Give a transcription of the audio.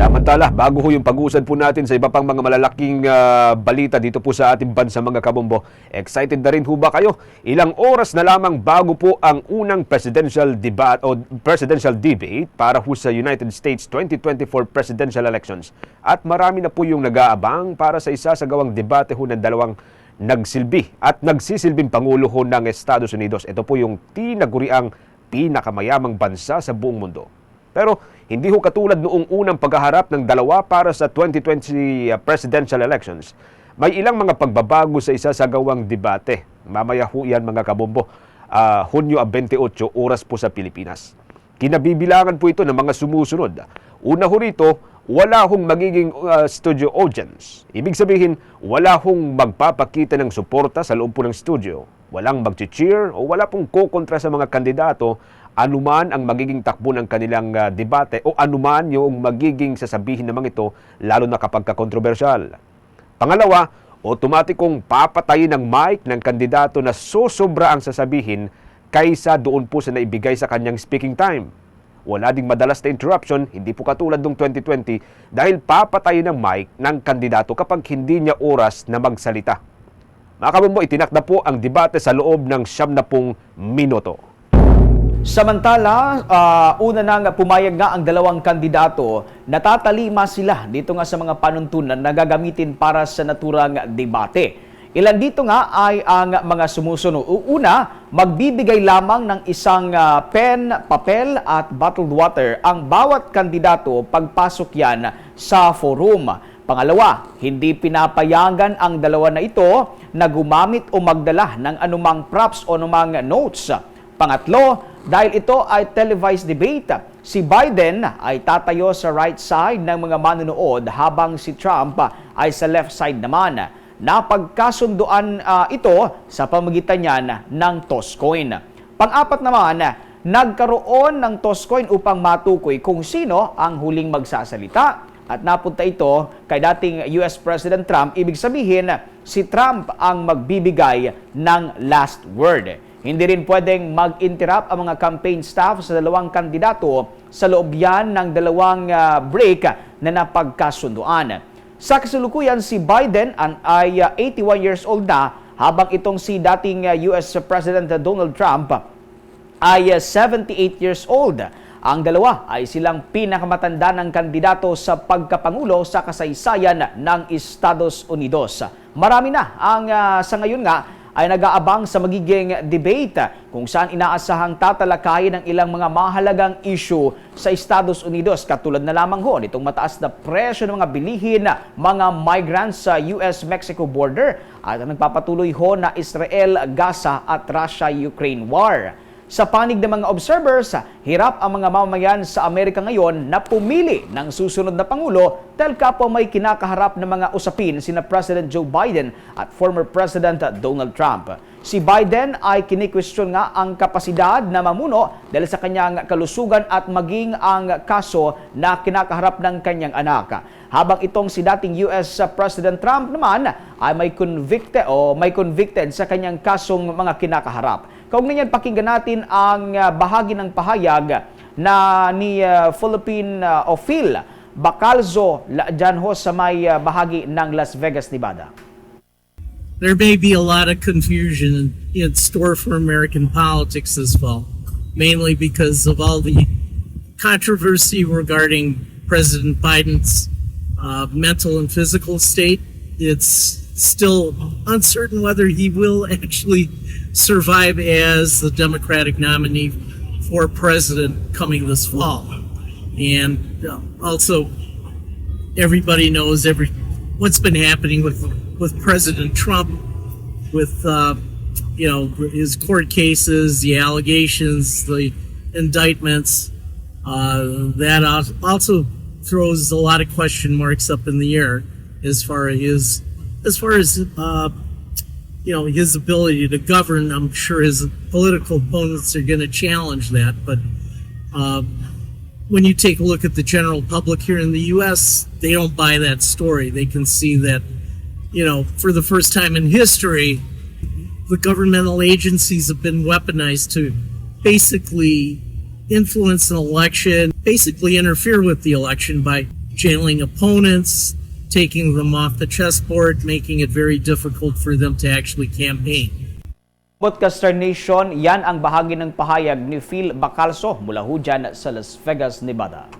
Samantala, bago ho yung pag-usad po natin sa iba pang mga malalaking ah, balita dito po sa ating bansa mga kabombo, excited na rin ho ba kayo? Ilang oras na lamang bago po ang unang presidential debate o presidential debate para ho sa United States 2024 presidential elections. At marami na po yung nag-aabang para sa isa sa gawang debate ho ng dalawang nagsilbi at nagsisilbing Pangulo ho ng Estados Unidos. Ito po yung tinaguriang pinakamayamang bansa sa buong mundo. Pero hindi ho katulad noong unang paghaharap ng dalawa para sa 2020 presidential elections. May ilang mga pagbabago sa isa sa gawang debate. Mamaya ho yan mga kabombo. Ah, Hunyo 28 oras po sa Pilipinas. Kinabibilangan po ito ng mga sumusunod. Una ho rito, wala hong magiging uh, studio audience. Ibig sabihin, wala hong magpapakita ng suporta sa loob po ng studio. Walang mag-cheer o wala pong kokontra sa mga kandidato anuman ang magiging takbo ng kanilang uh, debate o anuman yung magiging sasabihin naman ito lalo na kapag kontrobersyal. Pangalawa, otomatikong papatayin ng mic ng kandidato na sosobra ang sasabihin kaysa doon po sa naibigay sa kanyang speaking time. Wala ding madalas na interruption, hindi po katulad ng 2020 dahil papatayin ng mic ng kandidato kapag hindi niya oras na magsalita. Mga kabombo, itinakda po ang debate sa loob ng siyam na pong minuto. Samantala, ah, una nang pumayag nga ang dalawang kandidato, natatalima sila dito nga sa mga panuntunan na gagamitin para sa naturang debate. Ilan dito nga ay ang mga sumusunod. Una, magbibigay lamang ng isang ah, pen, papel at bottled water ang bawat kandidato pagpasok yan sa forum. Pangalawa, hindi pinapayagan ang dalawa na ito na gumamit o magdala ng anumang props o anumang notes. Pangatlo, dahil ito ay televised debate, si Biden ay tatayo sa right side ng mga manonood habang si Trump ay sa left side naman. Napagkasunduan ah, ito sa pamagitan niyan ng toss coin. Pang-apat naman, nagkaroon ng toss coin upang matukoy kung sino ang huling magsasalita at napunta ito kay dating US President Trump. Ibig sabihin, si Trump ang magbibigay ng last word. Hindi rin pwedeng mag-interrupt ang mga campaign staff sa dalawang kandidato sa loob yan ng dalawang ah, break na napagkasunduan. Sa kasalukuyan, si Biden an- ay ah, 81 years old na habang itong si dating ah, US President Donald Trump ay uh, 78 years old. Ang dalawa ay silang pinakamatanda ng kandidato sa pagkapangulo sa kasaysayan ng Estados Unidos. Marami na ang uh, sa ngayon nga ay nag-aabang sa magiging debate kung saan inaasahang tatalakayin ng ilang mga mahalagang issue sa Estados Unidos katulad na lamang ho nitong mataas na presyo ng mga bilihin mga migrants sa US-Mexico border at ang nagpapatuloy ho na Israel-Gaza at Russia-Ukraine war. Sa panig ng mga observers, hirap ang mga mamamayan sa Amerika ngayon na pumili ng susunod na Pangulo dahil kapwa may kinakaharap na mga usapin sina President Joe Biden at former President Donald Trump. Si Biden ay kinikwestiyon nga ang kapasidad na mamuno dahil sa kanyang kalusugan at maging ang kaso na kinakaharap ng kanyang anak. Habang itong si dating US President Trump naman ay may convicted o may convicted sa kanyang kasong mga kinakaharap. Kaugnay niyan, pakinggan natin ang uh, bahagi ng pahayag na ni uh, Philippine uh, Bacalzo dyan ho sa may bahagi ng Las Vegas, Nevada. there may be a lot of confusion in, in store for American politics this fall, mainly because of all the controversy regarding President Biden's uh, mental and physical state. It's still uncertain whether he will actually survive as the Democratic nominee for president coming this fall. And uh, also, everybody knows every what's been happening with with President Trump, with uh, you know his court cases, the allegations, the indictments. Uh, that also throws a lot of question marks up in the air as far as his as far as uh, you know his ability to govern. I'm sure his political opponents are going to challenge that, but. Uh, when you take a look at the general public here in the US, they don't buy that story. They can see that, you know, for the first time in history, the governmental agencies have been weaponized to basically influence an election, basically interfere with the election by jailing opponents, taking them off the chessboard, making it very difficult for them to actually campaign. Podcaster Nation, yan ang bahagi ng pahayag ni Phil Bacalso mula ho sa Las Vegas, Nevada.